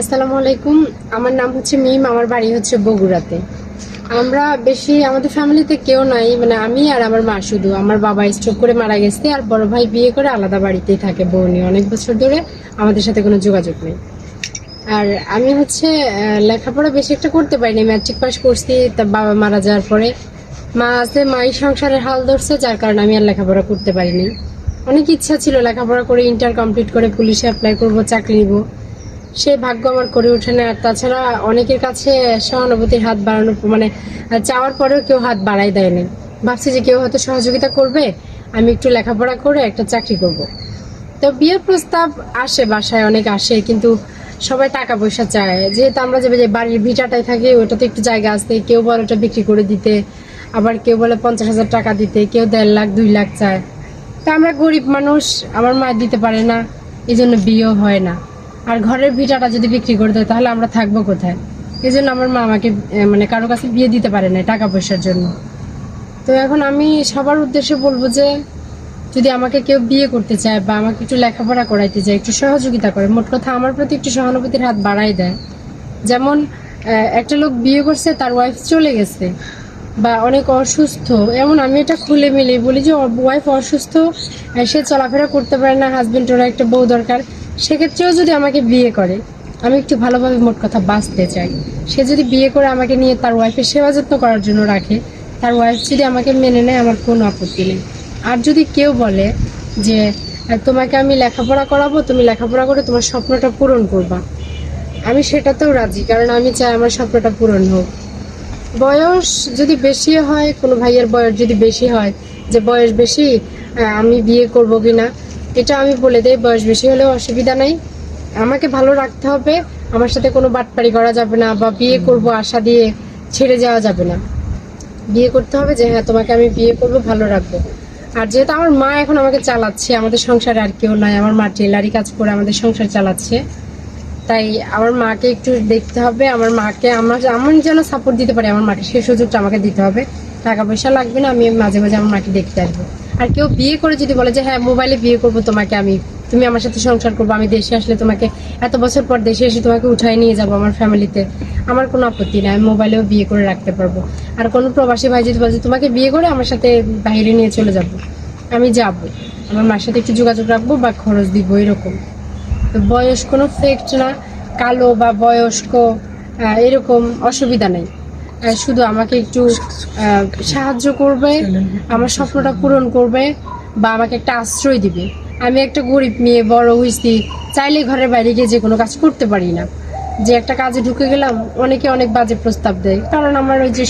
আসসালামু আলাইকুম। আমার নাম হচ্ছে মিম, আমার বাড়ি হচ্ছে বগুড়াতে। আমরা বেশি, আমাদের ফ্যামিলিতে কেউ নাই মানে আমি আর আমার মা শুধু। আমার বাবা স্ট্রোক করে মারা গেছে আর বড় ভাই বিয়ে করে আলাদা বাড়িতেই থাকে বউ নিয়ে। অনেক বছর ধরে আমাদের সাথে কোনো যোগাযোগ নেই। আর আমি হচ্ছে লেখাপড়া বেশি একটা করতে পারিনি। ম্যাট্রিক পাস করছি, তা বাবা মারা যাওয়ার পরে। মা আছে, মাই সংসারের হাল ধরছে, যার কারণে আমি আর লেখাপড়া করতে পারিনি। অনেক ইচ্ছা ছিল লেখাপড়া করে ইন্টার কমপ্লিট করে পুলিশে অ্যাপ্লাই করব, চাকরি নিব। সে ভাগ্য আমার করে ওঠে না। আর তাছাড়া অনেকের কাছে সহানুভূতির হাত বাড়ানো মানে চাওয়ার পরেও কেউ হাত বাড়াই দেয়নি। ভাবছি যে কেউ হয়তো সহযোগিতা করবে, আমি একটু লেখাপড়া করে একটা চাকরি করব। তো বিয়ের প্রস্তাব আসে, বাসায় অনেক আসে, কিন্তু সবাই টাকা পয়সা চায়। যেহেতু আমরা যে বাড়ির ভিটাটাই থাকি, ওটাতে একটু জায়গা আছে। কেউ বলে ওটা বিক্রি করে দিতে, আবার কেউ বলে পঞ্চাশ হাজার টাকা দিতে, কেউ দেড় লাখ, দুই লাখ চায়। তা আমরা গরিব মানুষ, আমার মা দিতে পারে না এই জন্য বিয়েও হয় না। আর ঘরের ভিটাটা যদি বিক্রি করে দেয়, তাহলে আমরা থাকব কোথায়? এই জন্য আমার মা আমাকে মানে কারও কাছে বিয়ে দিতে পারে না টাকা পয়সার জন্য। তো এখন আমি সবার উদ্দেশ্যে বলব যে, যদি আমাকে কেউ বিয়ে করতে চায় বা আমাকে একটু লেখাপড়া করাইতে চায়, একটু সহযোগিতা করে, মোট কথা আমার প্রতি একটু সহানুভূতির হাত বাড়াই দেয়। যেমন একটা লোক বিয়ে করছে, তার ওয়াইফ চলে গেছে বা অনেক অসুস্থ। এমন আমি এটা খুলে মিলে বলি যে ওয়াইফ অসুস্থ, সে চলাফেরা করতে পারে না হাজব্যান্ড ওরা একটা বউ দরকার। সেক্ষেত্রেও যদি আমাকে বিয়ে করে, আমি একটু ভালোভাবে মোট কথা বাঁচতে চাই। সে যদি বিয়ে করে আমাকে নিয়ে তার ওয়াইফের সেবা যত্ন করার জন্য রাখে, তার ওয়াইফ যদি আমাকে মেনে নেয়, আমার কোনো আপত্তি নেই। আর যদি কেউ বলে যে তোমাকে আমি লেখাপড়া করাবো, তুমি লেখাপড়া করে তোমার স্বপ্নটা পূরণ করবা। আমি সেটাতেও রাজি, কারণ আমি চাই আমার স্বপ্নটা পূরণ হোক। বয়স যদি বেশি হয়, কোনো ভাইয়ের বয়স যদি বেশি হয়, যে বয়স বেশি আমি বিয়ে করব কিনা এটা আমি বলে দেই, বয়স বেশি হলেও অসুবিধা নাই। আমাকে ভালো রাখতে হবে, আমার সাথে কোনো বাটপাড়ি করা যাবে না বা বিয়ে করব আশা দিয়ে ছেড়ে যাওয়া যাবে না। বিয়ে করতে হবে যে হ্যাঁ তোমাকে আমি বিয়ে করব, ভালো রাখব। আর যেহেতু আমার মা এখন আমাকে চালাচ্ছে, আমাদের সংসারে আর কেউ নাই, আমার মা টেলারি কাজ করে আমাদের সংসার চালাচ্ছে। তাই আমার মাকে একটু দেখতে হবে, আমার মাকে, আমার আমার যেন সাপোর্ট দিতে পারি, আমার মাকে সেই সুযোগটা আমাকে দিতে হবে। টাকা পয়সা লাগবে না, আমি মাঝে মাঝে আমার মাকে দেখতে আসব। আর কেউ বিয়ে করে যদি বলে যে হ্যাঁ মোবাইলে বিয়ে করব তোমাকে আমি। তুমি আমার সাথে সংসার করব, আমি দেশে আসলে তোমাকে এত বছর পর দেশে এসে তোমাকে উঠায় নিয়ে যাব আমার ফ্যামিলিতে। আমার কোনো আপত্তি নাই, আমি মোবাইলেও বিয়ে করে রাখতে পারব। আর কোনো প্রবাসী ভাই যদি বলে তোমাকে বিয়ে করে আমার সাথে বাইরে নিয়ে চলে যাব, আমি যাব। আমার মার সাথে একটু যোগাযোগ রাখব বা খরচ দিব, এরকম। তো বয়স কোনো ফেক্ট না, কালো বা বয়স্ক এরকম অসুবিধা নেই। শুধু আমাকে একটু সাহায্য করবে, আমার স্বপ্নটা পূরণ করবে বা আমাকে একটা আশ্রয় দিবে। আমি একটা গরিব মেয়ে, বড় হয়েছি, চাইলে ঘরের বাইরে গিয়ে যে কোনো কাজ করতে পারি না। যে একটা কাজে ঢুকে গেলাম, অনেকে অনেক বাজে প্রস্তাব দেয়। কারণ আমার ওই যে